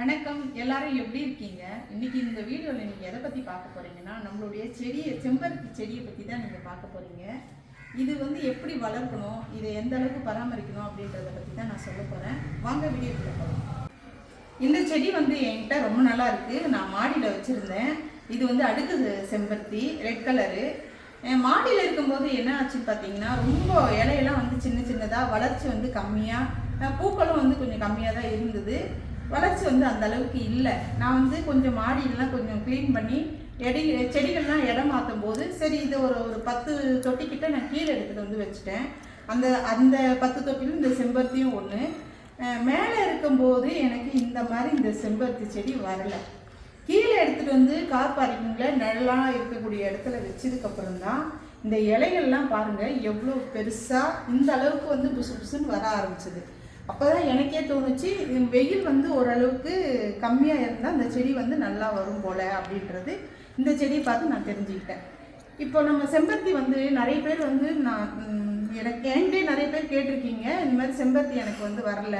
வணக்கம் எல்லாரும் எப்படி இருக்கீங்க? இன்னைக்கு இந்த வீடியோவில் நீங்கள் எதை பற்றி பார்க்க போறீங்கன்னா நம்மளுடைய செடியை செம்பருத்தி செடியை பற்றி தான் நீங்கள் பார்க்க போறீங்க. இது வந்து எப்படி வளர்க்கணும் இதை எந்த அளவுக்கு பராமரிக்கணும் அப்படின்றத பற்றி தான் நான் சொல்ல போகிறேன் வாங்க வீடியோக்குள்ள போகலாம் இந்த செடி வந்து என்கிட்ட ரொம்ப நல்லா இருக்கு. நான் மாடியில் வச்சுருந்தேன். இது வந்து அடுக்கு செம்பருத்தி ரெட் கலரு. மாடியில் இருக்கும்போது என்ன ஆச்சுன்னு பார்த்தீங்கன்னா ரொம்ப இலையெல்லாம் வந்து சின்ன சின்னதாக வளர்ச்சி வந்து கம்மியாக பூக்களும் வந்து கொஞ்சம் கம்மியாக தான் இருந்தது. வளர்ச்சி வந்து அந்த அளவுக்கு இல்லை. நான் வந்து கொஞ்சம் மாடியெல்லாம் கொஞ்சம் க்ளீன் பண்ணி எடி செடிகள்லாம் இடம் மாற்றும் போது சரி இது ஒரு ஒரு பத்து தொட்டிக்கிட்ட நான் கீழே எடுத்துகிட்டு வந்து வச்சுட்டேன். அந்த அந்த பத்து தொட்டிலும் இந்த செம்பருத்தியும் ஒன்று மேலே இருக்கும்போது எனக்கு இந்த மாதிரி இந்த செம்பருத்தி செடி வரலை. கீழே எடுத்துகிட்டு வந்து கார் பார்க்கிங்கில் நிழலாக இருக்கக்கூடிய இடத்துல வச்சதுக்கப்புறம் தான் இந்த இலைகள்லாம் பாருங்கள் எவ்வளோ பெருசாக இந்த அளவுக்கு வந்து புசு புசுன்னு வர ஆரம்பிச்சது. அப்போ தான் எனக்கே தோணுச்சு வெயில் வந்து ஓரளவுக்கு கம்மியாக இருந்தால் அந்த செடி வந்து நல்லா வரும் போல் அப்படின்றது. இந்த செடியை பார்த்து நான் தெரிஞ்சுக்கிட்டேன். இப்போ நம்ம செம்பருத்தி வந்து நிறைய பேர் வந்து நான் எனக்கு என்கிட்டே நிறைய பேர் கேட்டிருக்கீங்க இந்த மாதிரி செம்பருத்தி எனக்கு வந்து வரல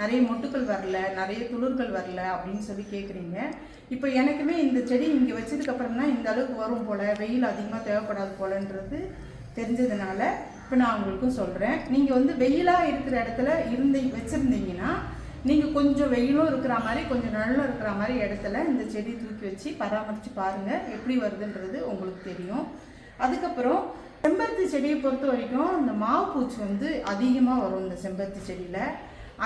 நிறைய மொட்டுக்கள் வரல நிறைய துளிர்கள் வரல அப்படின்னு சொல்லி கேட்குறீங்க. இப்போ எனக்குமே இந்த செடி இங்கே வச்சதுக்கப்புறம் தான் இந்த அளவுக்கு வரும் போல் வெயில் அதிகமாக தேவைப்படாது போலன்றது. தெரிஞ்சதுனால இப்போ நான் உங்களுக்கும் சொல்கிறேன் நீங்கள் வந்து வெயிலாக இருக்கிற இடத்துல இருந்து வச்சுருந்தீங்கன்னா நீங்கள் கொஞ்சம் வெயிலும் இருக்கிற மாதிரி கொஞ்சம் நிழலும் இருக்கிற மாதிரி இடத்துல இந்த செடி தூக்கி வச்சு பராமரித்து பாருங்கள் எப்படி வருதுன்றது உங்களுக்கு தெரியும். அதுக்கப்புறம் செம்பருத்தி செடியை பொறுத்த வரைக்கும் இந்த மாவு பூச்சி வந்து அதிகமாக வரும் இந்த செம்பருத்தி செடியில்.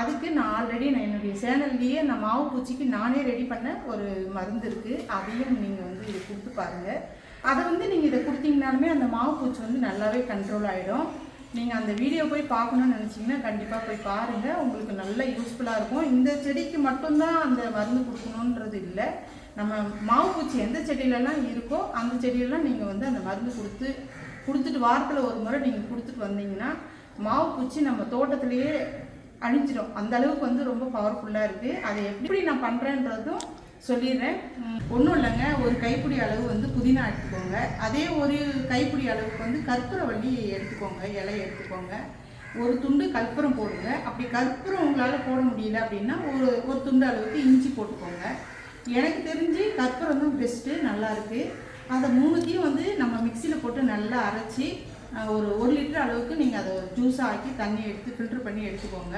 அதுக்கு நான் ஆல்ரெடி நான் என்னுடைய சேனல்லையே நான் மாவு பூச்சிக்கு நானே ரெடி பண்ண ஒரு மருந்து இருக்குது அதையும் நீங்கள் வந்து இது கொடுத்து பாருங்கள் அதை வந்து நீங்கள் இதை கொடுத்தீங்கனாலுமே அந்த மாவு பூச்சி வந்து நல்லாவே கண்ட்ரோல் ஆகிடும் நீங்கள் அந்த வீடியோ போய் பார்க்கணும்னு நினச்சிங்கன்னா கண்டிப்பாக போய் பாருங்கள் உங்களுக்கு நல்ல யூஸ்ஃபுல்லாக இருக்கும். இந்த செடிக்கு மட்டும்தான் அந்த மருந்து கொடுக்கணுன்றது இல்லை. நம்ம மாவு பூச்சி எந்த செடியிலலாம் இருக்கோ அந்த செடியெல்லாம் நீங்கள் வந்து அந்த மருந்து கொடுத்து கொடுத்துட்டு வாரத்தில் ஒரு முறை நீங்கள் கொடுத்துட்டு வந்தீங்கன்னா மாவு பூச்சி நம்ம தோட்டத்திலேயே அழிஞ்சிடும். அந்த அளவுக்கு வந்து ரொம்ப பவர்ஃபுல்லாக இருக்குது அதை எப்படி நான் பண்ணுறேன்றதும் சொல்லிடுறேன். ஒன்றும் இல்லைங்க. ஒரு கைப்பிடி அளவு வந்து புதினா எடுத்துக்கோங்க. அதே ஒரு கைப்பிடி அளவுக்கு வந்து கற்பூரவள்ளி எடுத்துக்கோங்க. இலை எடுத்துக்கோங்க. ஒரு துண்டு கற்பூரம் போடுங்க. அப்படி கற்பூரம் உங்களால் போட முடியல அப்படின்னா ஒரு ஒரு துண்டு அளவுக்கு இஞ்சி போட்டுக்கோங்க. எனக்கு தெரிஞ்சு கற்பூரம் தான் பெஸ்ட்டு நல்லா இருக்குது அதை மூணுத்தையும் வந்து நம்ம மிக்சியில் போட்டு நல்லா அரைச்சி ஒரு ஒரு லிட்டர் அளவுக்கு நீங்கள் அதை ஜூஸாக ஆக்கி தண்ணி எடுத்து ஃபில்டர் பண்ணி எடுத்துக்கோங்க.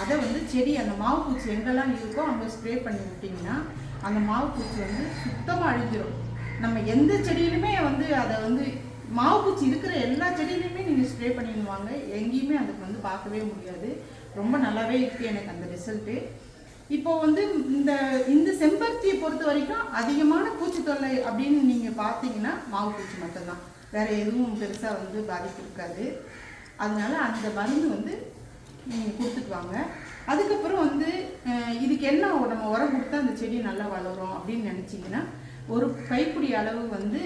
அதை வந்து செடி அந்த மாவு பூச்சி எங்கெல்லாம் இருக்கோ அங்கே ஸ்ப்ரே பண்ணி விட்டிங்கன்னா அந்த மாவு பூச்சி வந்து சுத்தமாக அழிஞ்சிடும் நம்ம எந்த செடியிலுமே வந்து அதை வந்து மாவு பூச்சி இருக்கிற எல்லா செடியிலையுமே நீங்கள் ஸ்ப்ரே பண்ணிடுவாங்க. எங்கேயுமே அதுக்கு வந்து பார்க்கவே முடியாது. ரொம்ப நல்லாவே இருக்குது எனக்கு அந்த ரிசல்ட்டு இப்போ வந்து இந்த இந்த செம்பருத்தியை பொறுத்த வரைக்கும் அதிகமான பூச்சி தொல்லை அப்படின்னு நீங்கள் பார்த்தீங்கன்னா மாவு பூச்சி மட்டும்தான். வேறு எதுவும் பெருசாக வந்து பாதிப்பு இருக்காது. அதனால அந்த மருந்து வந்து நீங்கள் கொடுத்துக்குவாங்க. அதுக்கப்புறம் வந்து இதுக்கு என்ன நம்ம உரம் கொடுத்தா அந்த செடி நல்லா வளரும் அப்படின்னு நினச்சிங்கன்னா ஒரு கைப்பிடி அளவு வந்து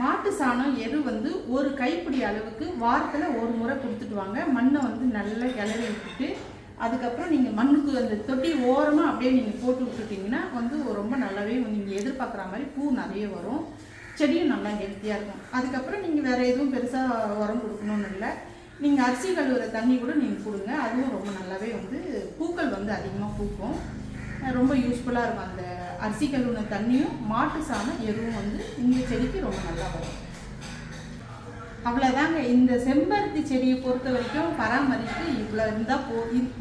மாட்டு சாணம் எரு வந்து ஒரு கைப்பிடி அளவுக்கு வாரத்தில் ஒரு முறை கொடுத்துட்டு வாங்க மண்ணை வந்து நல்லா கிளறி விட்டுட்டு அதுக்கப்புறம் நீங்கள் மண்ணுக்கு அந்த தொட்டி ஓரமாக அப்படியே நீங்கள் போட்டு விட்டுட்டிங்கன்னா வந்து ரொம்ப நல்லாவே நீங்கள் எதிர்பார்க்குற மாதிரி பூ நிறைய வரும். செடியும் நல்லா ஹெல்த்தியாக இருக்கும். அதுக்கப்புறம் நீங்கள் வேறு எதுவும் பெருசாக உரம் கொடுக்கணும்னு இல்லை. நீங்கள் அரிசி கழுவுற தண்ணி கூட நீங்கள் கொடுங்க. அதுவும் ரொம்ப நல்லாவே வந்து பூக்கள் வந்து அதிகமாக பூக்கும். ரொம்ப யூஸ்ஃபுல்லாக இருக்கும் அந்த அரிசி கழுவுன தண்ணியும் மாட்டு சாணம் எருவும் வந்து இந்த செடிக்கு ரொம்ப நல்லா வரும். அவ்வளோதாங்க இந்த செம்பருத்தி செடியை பொறுத்த வரைக்கும் பராமரிப்பு இவ்வளோ இருந்தால் போ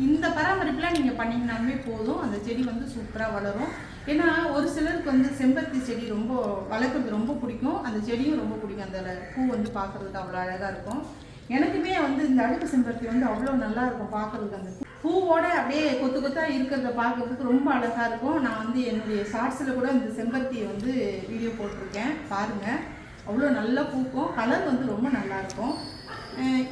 இந்த பராமரிப்புலாம் நீங்கள் பண்ணிங்கனாலுமே போதும். அந்த செடி வந்து சூப்பராக வளரும். ஏன்னா ஒரு சிலருக்கு வந்து செம்பருத்தி செடி ரொம்ப வளர்க்குறது ரொம்ப பிடிக்கும். அந்த செடியும் ரொம்ப பிடிக்கும். அந்த பூ வந்து பார்க்குறதுக்கு அவ்வளோ அழகாக இருக்கும். எனக்குமே வந்து இந்த அடுக்கு செம்பருத்தி வந்து அவ்வளோ நல்லா இருக்கும் பார்க்கறதுக்கு அந்த பூவோட அப்படியே கொத்து கொத்தாக இருக்கிறத பார்க்கறதுக்கு ரொம்ப அழகாக இருக்கும். நான் வந்து என்னுடைய ஷார்ட்ஸில் கூட இந்த செம்பருத்தியை வந்து வீடியோ போட்டிருக்கேன். பாருங்கள் அவ்வளோ நல்லா பூக்கும். கலர் வந்து ரொம்ப நல்லா இருக்கும்.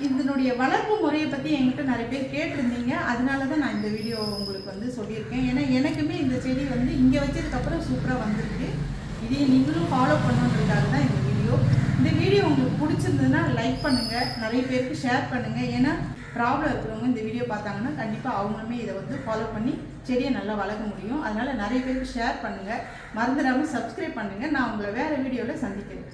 இதனுடைய வளர்ப்பு முறையை பற்றி என்கிட்ட நிறைய பேர் கேட்டிருந்தீங்க. அதனால தான் நான் இந்த வீடியோ உங்களுக்கு வந்து சொல்லியிருக்கேன். ஏன்னா எனக்குமே இந்த செடி வந்து இங்கே வச்சதுக்கப்புறம் சூப்பராக வந்திருக்கு. இதையும் நீங்களும் ஃபாலோ பண்ணுன்றது தான் இந்த வீடியோ இந்த வீடியோ உங்களுக்கு பிடிச்சிருந்ததுன்னா லைக் பண்ணுங்கள் நிறைய பேருக்கு ஷேர் பண்ணுங்கள் ஏன்னா ப்ராப்ளம் இருக்கிறவங்க இந்த வீடியோ பார்த்தாங்கன்னா கண்டிப்பாக அவங்களுமே இதை வந்து ஃபாலோ பண்ணி செடியை நல்லா வளர்க்க முடியும். அதனால் நிறைய பேருக்கு ஷேர் பண்ணுங்கள் மறந்துடாமல் சப்ஸ்கிரைப் பண்ணுங்கள் நான் உங்களை வேறு வீடியோவில் சந்திக்கிறேன்.